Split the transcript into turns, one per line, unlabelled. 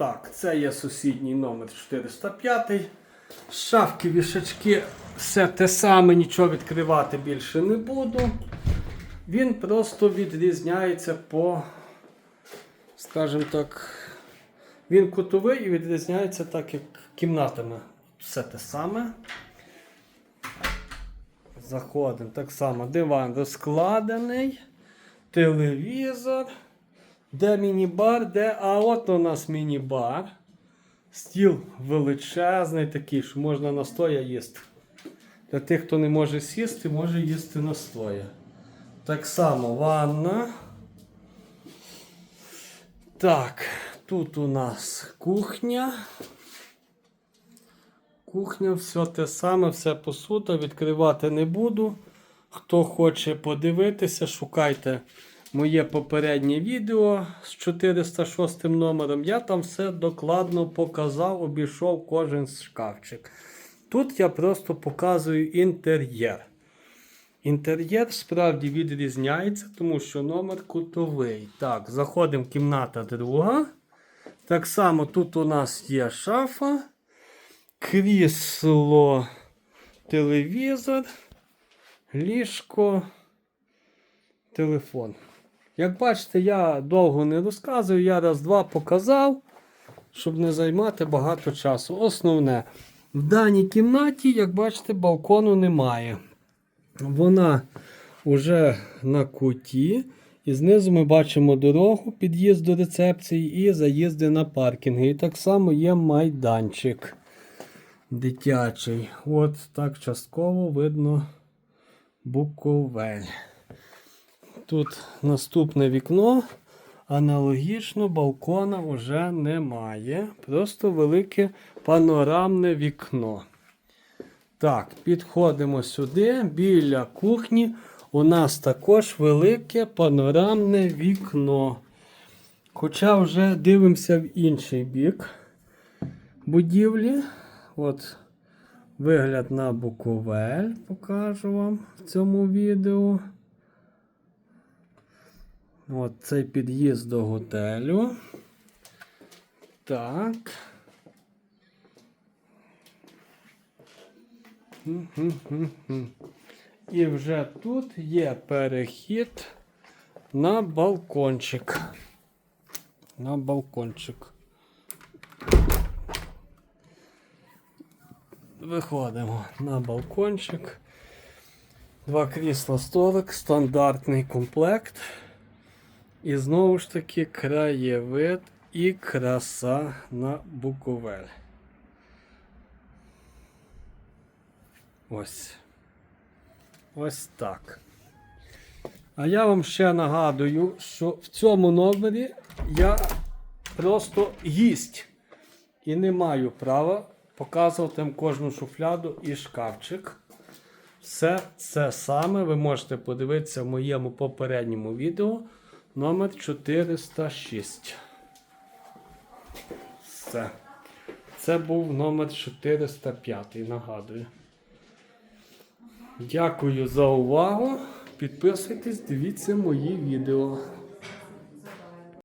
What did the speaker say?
Так, це є сусідній номер 405. Шафки, вішачки, все те саме, нічого відкривати більше не буду. Він просто відрізняється по, скажімо так, він кутовий і відрізняється так, як кімнатами. Все те саме. Заходимо. Так само диван розкладений, телевізор. Де міні-бар, де. А от у нас міні-бар. Стіл величезний такий, що можна настоя їсти. Для тих, хто не може сісти, може їсти настоя. Так само ванна. Так, тут у нас кухня. Кухня, все те саме, все посуда. Відкривати не буду. Хто хоче подивитися, шукайте моє попереднє відео з 406 номером. Я там все докладно показав, обійшов кожен шкафчик. Тут я просто показую інтер'єр. Інтер'єр справді відрізняється, тому що номер кутовий. Так, заходимо в кімната друга. Так само тут у нас є шафа, крісло, телевізор, ліжко, телефон. Як бачите, я довго не розказую, я раз-два показав, щоб не займати багато часу. Основне, в даній кімнаті, як бачите, балкону немає. Вона вже на куті. І знизу ми бачимо дорогу, під'їзд до рецепції і заїзди на паркінги. І так само є майданчик дитячий. От так частково видно Буковель. Тут наступне вікно. Аналогічно балкона вже немає. Просто велике панорамне вікно. Так, підходимо сюди. Біля кухні у нас також велике панорамне вікно. Хоча вже дивимося в інший бік будівлі. От вигляд на Буковель покажу вам в цьому відео. От під'їзд до готелю. Так. І вже тут є перехід на балкончик. На балкончик. Виходимо на балкончик. Два крісла столик, стандартний комплект. І знову ж таки краєвид і краса на Буковель. Ось. Ось так. А я вам ще нагадую, що в цьому номері я просто гість. І не маю права показувати вам кожну шуфляду і шкафчик. Все це саме ви можете подивитися в моєму попередньому відео номер 406. Все. Це був номер 405, нагадую. Дякую за увагу. Підписуйтесь, дивіться мої відео.